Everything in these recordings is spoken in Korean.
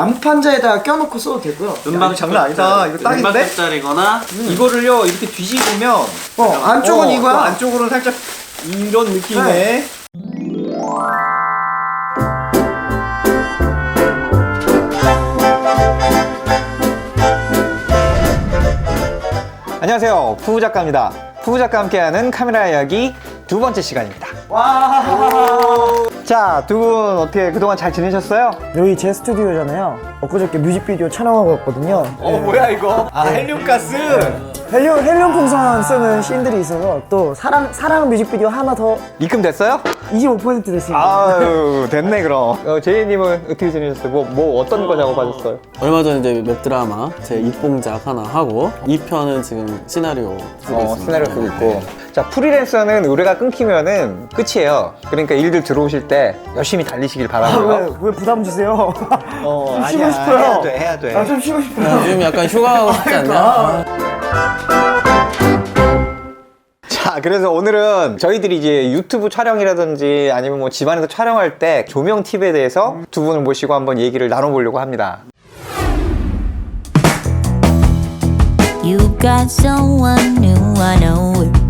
나무판자에다가 껴놓고 써도 되고요. 이거 장난 아니다. 이거 딱인데? 짜리거나 이거를요 이렇게 뒤집으면 어 안쪽은 어, 이거야. 또 안쪽으로는 살짝 이런 느낌의 안녕하세요 푸우 작가입니다 푸우 작가와 함께하는 카메라 이야기 두 번째 시간입니다 와. 자 두 분 어떻게 그동안 잘 지내셨어요? 여기 제 스튜디오잖아요. 엊그저께 뮤직비디오 촬영하고 왔거든요. 어 뭐야 이거 아 헬륨가스 헬륨 헬륨 풍선 쓰는 씬들이 있어서 또 사랑 사랑 뮤직비디오 하나 더 입금됐어요? 25% 됐습니다. 아유 됐네 그럼 어, 제이님은 어떻게 지내셨어요? 뭐, 뭐 어떤 거 작업하셨어요? 얼마 전에 이제 웹드라마 제 입봉작 하나 하고 2편은 지금 시나리오 쓰고 어, 있습니다. 시나리오 쓰고 있고. 자, 프리랜서는 의뢰가 끊기면은 끝이에요. 그러니까 일들 들어오실 때 열심히 달리시길 아, 왜, 바라고요. 왜 부담 주세요? 어, 좀 쉬고 아니야. 싶어요. 해야 돼, 해야 돼. 아, 좀 쉬고 싶어요. 요즘 약간 휴가 가고 싶지 않냐? 자, 그래서 오늘은 저희들이 이제 유튜브 촬영이라든지 아니면 뭐 집안에서 촬영할 때 조명 팁에 대해서 두 분을 모시고 한번 얘기를 나눠보려고 합니다. You got someone new, I know it.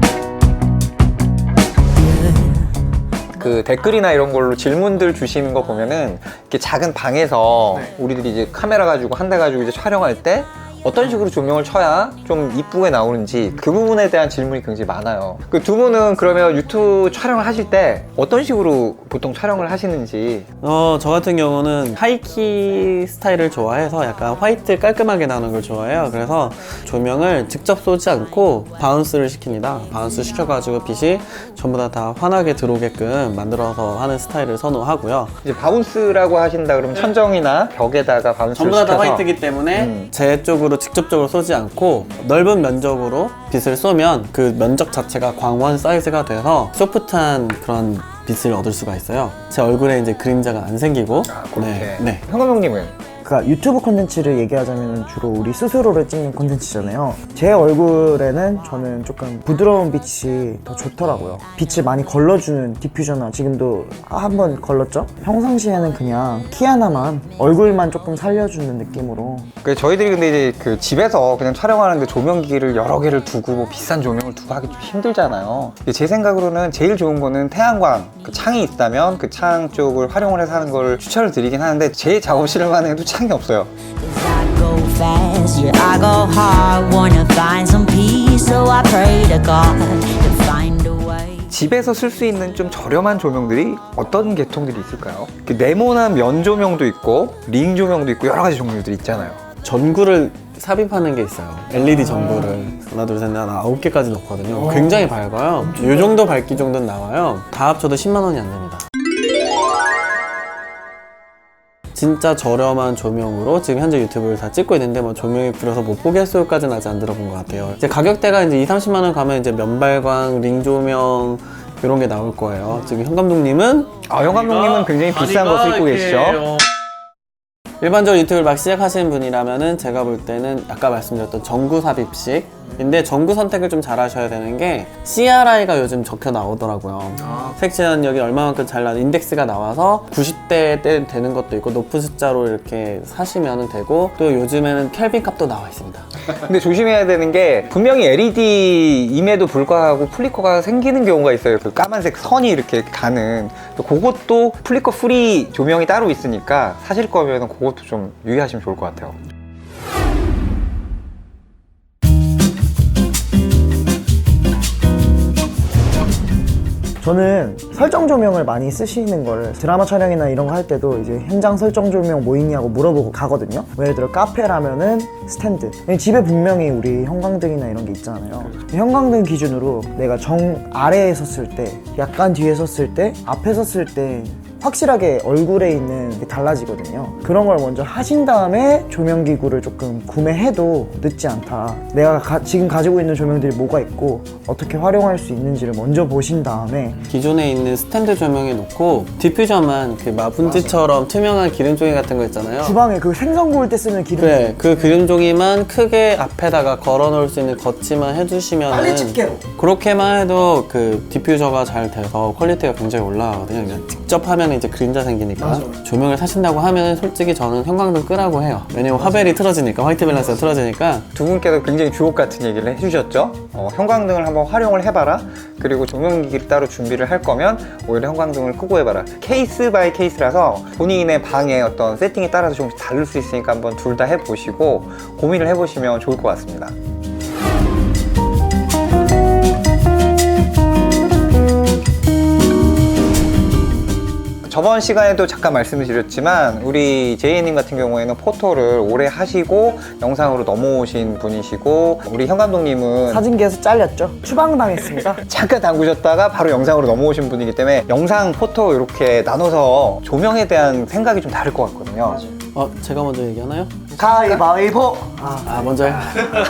그 댓글이나 이런 걸로 질문들 주시는 거 보면은 이렇게 작은 방에서 우리들이 이제 카메라 가지고 한 대 가지고 이제 촬영할 때 어떤 식으로 조명을 쳐야 좀 이쁘게 나오는지 그 부분에 대한 질문이 굉장히 많아요. 그 두 분은 그러면 유튜브 촬영을 하실 때 어떤 식으로 보통 촬영을 하시는지 어, 저 같은 경우는 하이키 스타일을 좋아해서 약간 화이트 깔끔하게 나오는 걸 좋아해요. 그래서 조명을 직접 쏘지 않고 바운스를 시킵니다. 바운스 시켜가지고 빛이 전부 다, 다 환하게 들어오게끔 만들어서 하는 스타일을 선호하고요. 이제 바운스라고 하신다 그러면 천정이나 벽에다가 바운스를 전부 다, 다 시켜서 화이트이기 때문에 음. 제 쪽으로 직접적으로 쏘지 않고 넓은 면적으로 빛을 쏘면 그 면적 자체가 광원 사이즈가 돼서 소프트한 그런 빛을 얻을 수가 있어요. 제 얼굴에 이제 그림자가 안 생기고 아, 그렇게. 네, 네. 현감형님은 그러니까 유튜브 콘텐츠를 얘기하자면 주로 우리 스스로를 찍는 콘텐츠잖아요. 제 얼굴에는 저는 조금 부드러운 빛이 더 좋더라고요. 빛을 많이 걸러주는 디퓨저나 지금도 한번 걸렀죠? 평상시에는 그냥 키 하나만 얼굴만 조금 살려주는 느낌으로 그 저희들이 근데 이제 그 집에서 그냥 촬영하는데 조명기를 여러 개를 두고 뭐 비싼 조명을 두고 하기 좀 힘들잖아요. 제 생각으로는 제일 좋은 거는 태양광 그 창이 있다면 그 창 쪽을 활용을 해서 하는 걸 추천을 드리긴 하는데 제 작업실만 해도 창이 없어요. Find a way. 집에서 쓸 수 있는 좀 저렴한 조명들이 어떤 계통들이 있을까요? 그 네모난 면 조명도 있고 링 조명도 있고 여러 가지 종류들이 있잖아요. 전구를 삽입하는 게 있어요. LED 전구를 하나 둘 셋 넷 아홉 개까지 넣거든요. 굉장히 밝아요. 이 정도 밝기 정도는 나와요. 다 합쳐도 10만 원이 안 됩니다. 진짜 저렴한 조명으로 지금 현재 유튜브를 다 찍고 있는데 뭐 조명이 불어서 못 보게 할 수까지는 아직 안 들어본 것 같아요. 이제 가격대가 이제 2, 30만 원 가면 이제 면발광, 링 조명 이런 게 나올 거예요. 지금 현 감독님은 아, 영 감독님은 굉장히 비싼 거 쓰고 계시죠? 일반적으로 유튜브를 막 시작하시는 분이라면은 제가 볼 때는 아까 말씀드렸던 전구 삽입식 인데 전구 선택을 좀 잘 하셔야 되는 게 CRI가 요즘 적혀 나오더라고요. 색채연력이 얼마만큼 잘 나, 인덱스가 나와서 90대 때 되는 것도 있고 높은 숫자로 이렇게 사시면 되고 또 요즘에는 켈빈 값도 나와 있습니다. 근데 조심해야 되는 게 분명히 LED임에도 불구하고 플리커가 생기는 경우가 있어요. 그 까만색 선이 이렇게 가는. 또 그것도 플리커 프리 조명이 따로 있으니까 사실 거면 그것도 좀 유의하시면 좋을 것 같아요. 저는 설정 조명을 많이 쓰시는 거를 드라마 촬영이나 이런 거 할 때도 이제 현장 설정 조명 뭐 있냐고 물어보고 가거든요. 뭐 예를 들어 카페라면은 스탠드. 집에 분명히 우리 형광등이나 이런 게 있잖아요. 형광등 기준으로 내가 정 아래에 섰을 때, 약간 뒤에 섰을 때, 앞에 섰을 때 확실하게 얼굴에 있는 게 달라지거든요. 그런 걸 먼저 하신 다음에 조명 기구를 조금 구매해도 늦지 않다. 내가 가- 지금 가지고 있는 조명들이 뭐가 있고 어떻게 활용할 수 있는지를 먼저 보신 다음에 기존에 있는 스탠드 조명에 놓고 디퓨저만 그 마분지처럼 투명한 기름종이 같은 거 있잖아요. 주방에 그 생선 구울 때 쓰는 기름 네, 그 그림종이만 크게 앞에다가 걸어 놓을 수 있는 거치만 해주시면 빨리 집게로. 그렇게만 해도 그 디퓨저가 잘 돼서 퀄리티가 굉장히 올라가거든요. 그냥 직접 하면 하면 이제 그림자 생기니까 조명을 사신다고 하면 솔직히 저는 형광등 끄라고 해요. 왜냐면 화벨이 틀어지니까 화이트 밸런스가 틀어지니까 두 분께서 굉장히 주옥 같은 얘기를 해주셨죠. 어, 형광등을 한번 활용을 해봐라. 그리고 조명기기를 따로 준비를 할 거면 오히려 형광등을 끄고 해봐라. 케이스 바이 케이스라서 본인의 방의 어떤 세팅에 따라서 조금씩 다를 수 있으니까 한번 둘 다 해보시고 고민을 해보시면 좋을 것 같습니다. 저번 시간에도 잠깐 말씀을 드렸지만 우리 제이님 같은 경우에는 포토를 오래 하시고 영상으로 넘어오신 분이시고 우리 현 감독님은 사진기에서 잘렸죠. 추방당했습니다. 잠깐 담그셨다가 바로 영상으로 넘어오신 분이기 때문에 영상, 포토 이렇게 나눠서 조명에 대한 생각이 좀 다를 것 같거든요. 어 제가 먼저 얘기하나요? 가위바위보. 아 먼저 해.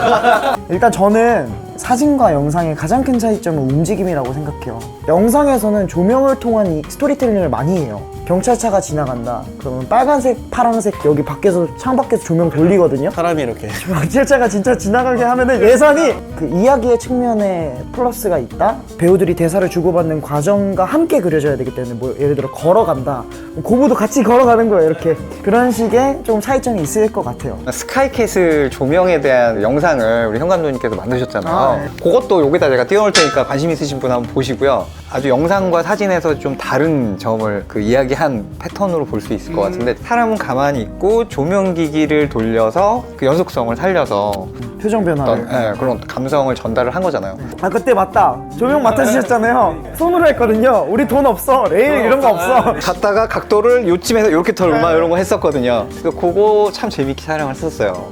일단 저는 사진과 영상의 가장 큰 차이점은 움직임이라고 생각해요. 영상에서는 조명을 통한 이 스토리텔링을 많이 해요. 경찰차가 지나간다. 그러면 빨간색, 파란색 여기 밖에서 창 밖에서 조명 돌리거든요. 사람이 이렇게 경찰차가 진짜 지나가게 하면은 예산이 그 이야기의 측면에 플러스가 있다. 배우들이 대사를 주고받는 과정과 함께 그려져야 되기 때문에 뭐 예를 들어 걸어간다. 고무도 같이 걸어가는 거예요. 이렇게 그런 식의 좀 차이점이 있을 것 같아요. 스카이캐슬 조명에 대한 영상을 우리 현 감독님께서 만드셨잖아요. 아, 네. 그것도 여기다 제가 띄워놓을 테니까 관심 있으신 분 한번 보시고요. 아주 영상과 사진에서 좀 다른 점을 그 이야기한 패턴으로 볼 수 있을 것 같은데 사람은 가만히 있고 조명기기를 돌려서 그 연속성을 살려서 표정 변화를. 어떤 예, 그런 감성을 전달을 한 거잖아요. 아 그때 맞다. 조명 맡아주셨잖아요. 손으로 했거든요. 우리 돈 없어. 레일 이런 거 없어. 갔다가 각도를 요쯤에서 이렇게 털고 막 이런 거 했었거든요. 그래서 그거 참 재밌게 촬영을 했었어요.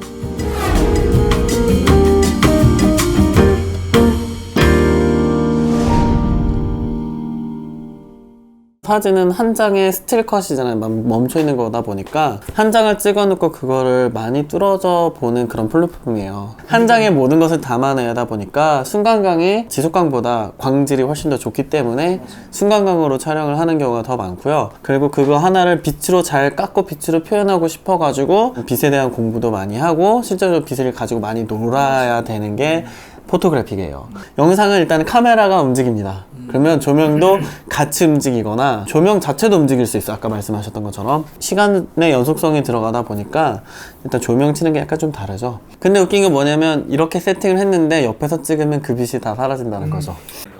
사진은 한 장의 스틸컷이잖아요. 멈- 멈춰 있는 거다 보니까 한 장을 찍어놓고 그거를 많이 뚫어져 보는 그런 플랫폼이에요. 한 장의 모든 것을 담아내다 보니까 순간광이 지속광보다 광질이 훨씬 더 좋기 때문에 순간광으로 촬영을 하는 경우가 더 많고요. 그리고 그거 하나를 빛으로 잘 깎고 빛으로 표현하고 싶어가지고 빛에 대한 공부도 많이 하고 실제로 빛을 가지고 많이 놀아야 되는 게 포토그래픽이에요. 영상은 일단 카메라가 움직입니다. 그러면 조명도 같이 움직이거나 조명 자체도 움직일 수 있어. 아까 말씀하셨던 것처럼 시간의 연속성이 들어가다 보니까 일단 조명 치는 게 약간 좀 다르죠. 근데 웃긴 게 뭐냐면 이렇게 세팅을 했는데 옆에서 찍으면 그 빛이 다 사라진다는 거죠.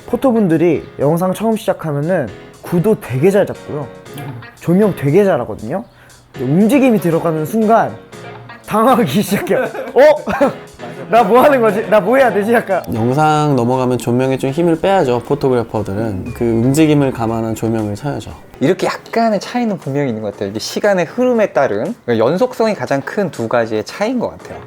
포토분들이 영상 처음 시작하면은 구도 되게 잘 잡고요. 조명 되게 잘하거든요. 근데 움직임이 들어가는 순간 당황하기 시작해요. 어? 나 뭐 하는 거지? 나 뭐 해야 되지? 약간 영상 넘어가면 조명에 좀 힘을 빼야죠. 포토그래퍼들은 그 움직임을 감안한 조명을 쳐야죠. 이렇게 약간의 차이는 분명히 있는 것 같아요. 이게 시간의 흐름에 따른 연속성이 가장 큰 두 가지의 차이인 것 같아요.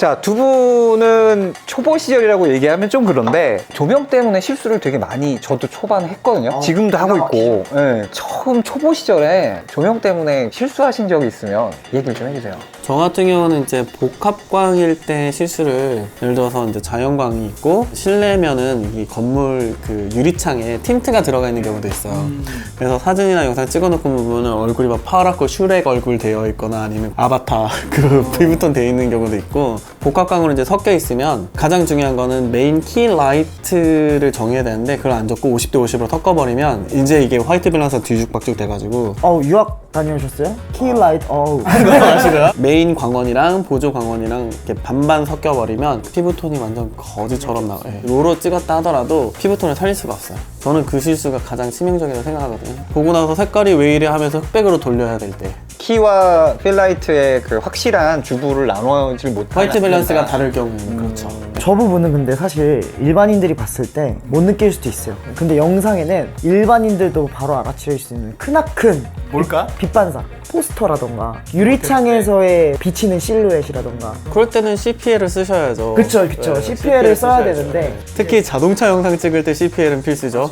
자, 두 분은 초보 시절이라고 얘기하면 좀 그런데 조명 때문에 실수를 되게 많이 저도 초반에 했거든요. 지금도 하고 있고. 예, 처음 초보 시절에 조명 때문에 실수하신 적이 있으면 얘기를 좀 해주세요. 저 같은 경우는 이제 복합광일 때 실수를 예를 들어서 이제 자연광이 있고 실내면은 이 건물 그 유리창에 틴트가 들어가 있는 경우도 있어요. 그래서 사진이나 영상 찍어놓고 보면은 얼굴이 막 파랗고 슈렉 얼굴 되어 있거나 아니면 아바타 그 피부톤 되어 있는 경우도 있고 복합광으로 이제 섞여 있으면 가장 중요한 거는 메인 키 라이트를 정해야 되는데 그걸 안 적고 50대 50으로 섞어버리면 이제 이게 화이트 밸런스 뒤죽박죽 돼가지고 어우 유학 다녀오셨어요? 키라이트 어우 메인 광원이랑 보조 광원이랑 이렇게 반반 섞여버리면 피부톤이 완전 거지처럼 나와요. 예. 로로 찍었다 하더라도 피부톤을 살릴 수가 없어요. 저는 그 실수가 가장 치명적이라고 생각하거든요. 보고 나서 색깔이 왜 이래 하면서 흑백으로 돌려야 될 때. 키와 필라이트의 그 확실한 주부를 나눠질 못하는 화이트 밸런스가 다를 경우는 그렇죠. 저 부분은 근데 사실 일반인들이 봤을 때 못 느낄 수도 있어요. 근데 영상에는 일반인들도 바로 알아챌 수 있는 크나큰 뭘까? 빛반사 포스터라던가 유리창에서의 비치는 실루엣이라던가 그럴 때는 CPL을 쓰셔야죠. 그쵸 그쵸 네, CPL을 써야 쓰셔야죠. 되는데 특히 자동차 영상 찍을 때 CPL은 필수죠.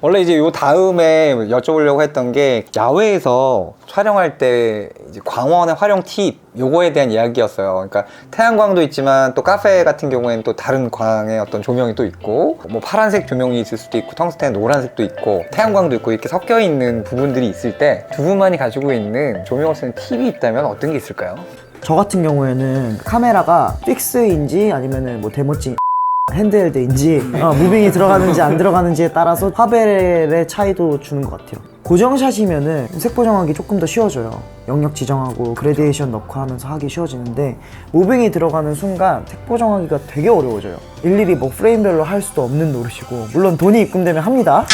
원래 이제 요 다음에 여쭤보려고 했던 게 야외에서 촬영할 때 이제 광원의 활용 팁 요거에 대한 이야기였어요. 그러니까 태양광도 있지만 또 카페 같은 경우에는 또 다른 광의 어떤 조명이 또 있고 뭐 파란색 조명이 있을 수도 있고 텅스텐 노란색도 있고 태양광도 있고 이렇게 섞여 있는 부분들이 있을 때 두 분만이 가지고 있는 조명을 쓰는 팁이 있다면 어떤 게 있을까요? 저 같은 경우에는 카메라가 픽스인지 아니면은 뭐 데모칭 핸드헬드인지 어, 무빙이 들어가는지 안 들어가는지에 따라서 화벨의 차이도 주는 것 같아요. 고정샷이면은 색 보정하기 조금 더 쉬워져요. 영역 지정하고 그레디에이션 넣고 하면서 하기 쉬워지는데 무빙이 들어가는 순간 색 보정하기가 되게 어려워져요. 일일이 뭐 프레임별로 할 수도 없는 노릇이고 물론 돈이 입금되면 합니다.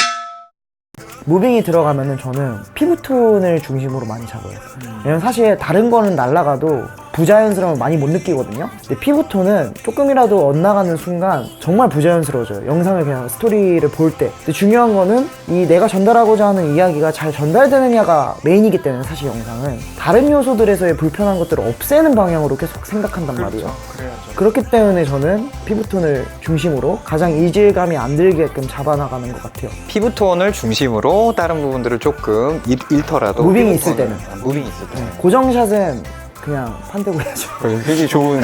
무빙이 들어가면은 저는 피부톤을 중심으로 많이 잡아요. 왜냐면 사실 다른 거는 날라가도 부자연스러움을 많이 못 느끼거든요. 근데 피부톤은 조금이라도 엇나가는 순간 정말 부자연스러워져요. 영상을 그냥 스토리를 볼 때. 근데 중요한 거는 이 내가 전달하고자 하는 이야기가 잘 전달되느냐가 메인이기 때문에 사실 영상은 다른 요소들에서의 불편한 것들을 없애는 방향으로 계속 생각한단 말이에요. 그렇기 때문에 저는 피부톤을 중심으로 가장 이질감이 안 들게끔 잡아나가는 것 같아요. 피부톤을 중심으로 다른 부분들을 조금 잃, 잃더라도 무빙이 있을 때는. 아, 무빙이 있을 때 고정샷은 그냥 판대고 해야죠. 굉장히 좋은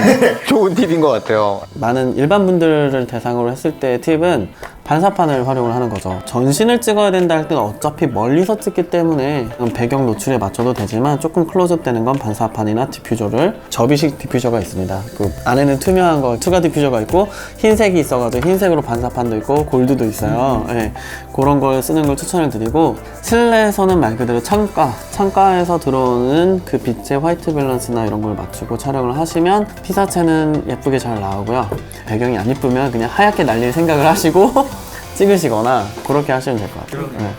좋은 팁인 것 같아요. 많은 일반 분들을 대상으로 했을 때 팁은 반사판을 활용을 하는 거죠. 전신을 찍어야 된다 할 때는 어차피 멀리서 찍기 때문에 배경 노출에 맞춰도 되지만 조금 클로즈업 되는 건 반사판이나 디퓨저를 접이식 디퓨저가 있습니다. 그 안에는 투명한 거 투가 디퓨저가 있고 흰색이 있어가지고 흰색으로 반사판도 있고 골드도 있어요. 예, 그런 걸 쓰는 걸 추천을 드리고 실내에서는 말 그대로 창가 창가에서 들어오는 그 빛의 화이트 밸런스나 이런 걸 맞추고 촬영을 하시면 피사체는 예쁘게 잘 나오고요. 배경이 안 이쁘면 그냥 하얗게 날릴 생각을 하시고 찍으시거나 그렇게 하시면 될 것 같아요. 네.